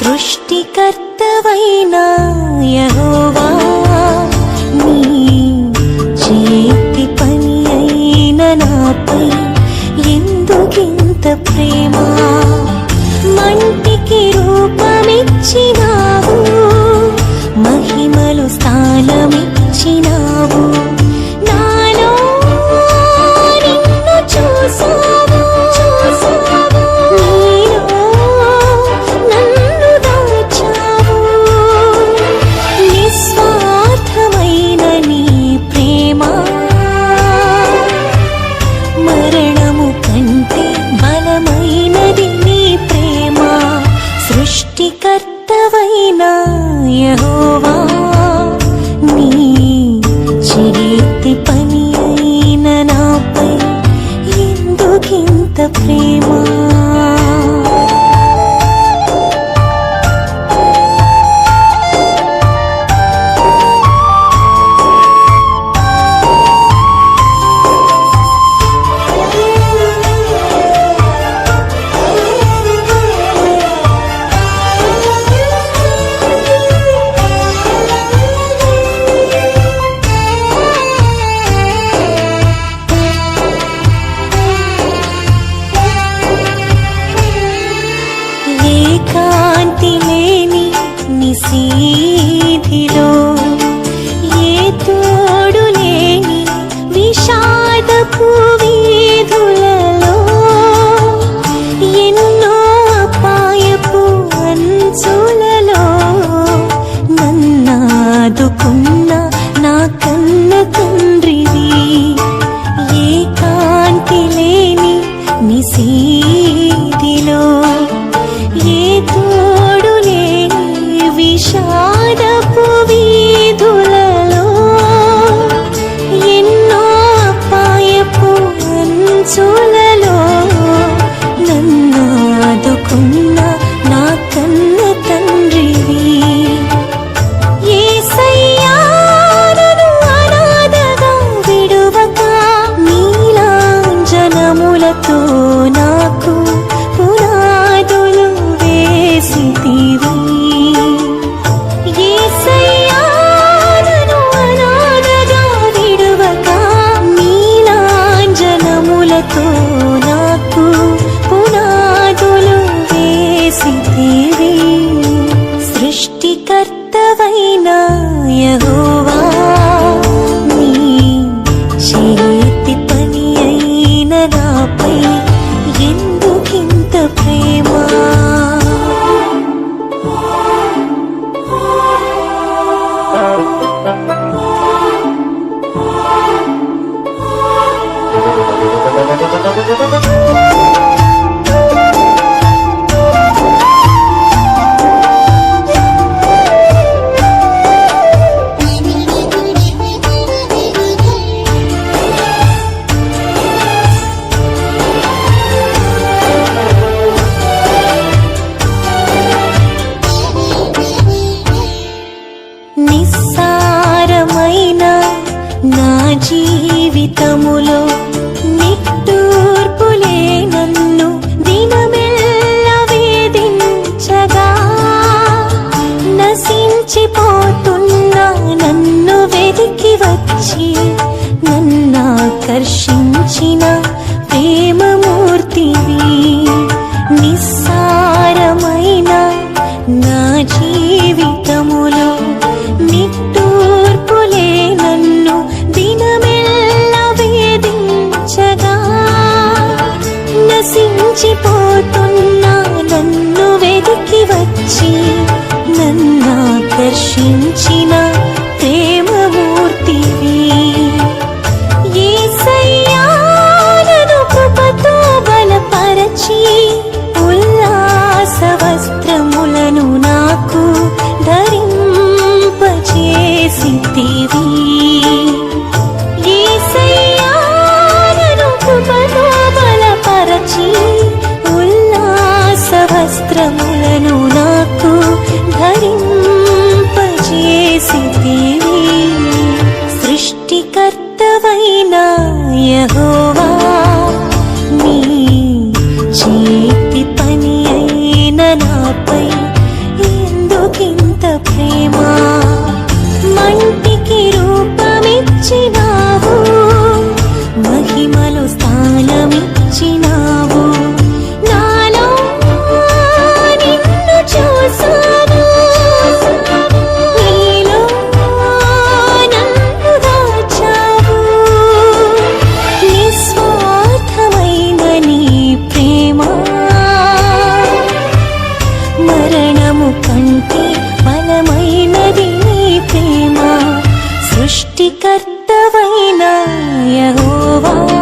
సృష్టికర్తవైన యహోవా. ప్రేమా? ఏ తోడు లే విషా పంచిన ప్రేమమూర్తివి నిస్సారమైన నా జీవితములో నిట్టూర్పులే నన్ను దినమెల్ల వేధించగా. నశించిపోతున్న నన్ను వెతికి వచ్చి నన్ను ఆకర్షించిన ప్రేమమూర్తివి. ఏ పరచి ఉల్లాస వస్త్రములను నాకు ధరింపచేసితివి. వస్త్రములను నాకు ధరింపజేసితివి సృష్టికర్తవైన యహోవా ప్రేమ సృష్టికర్తవైన యహోవా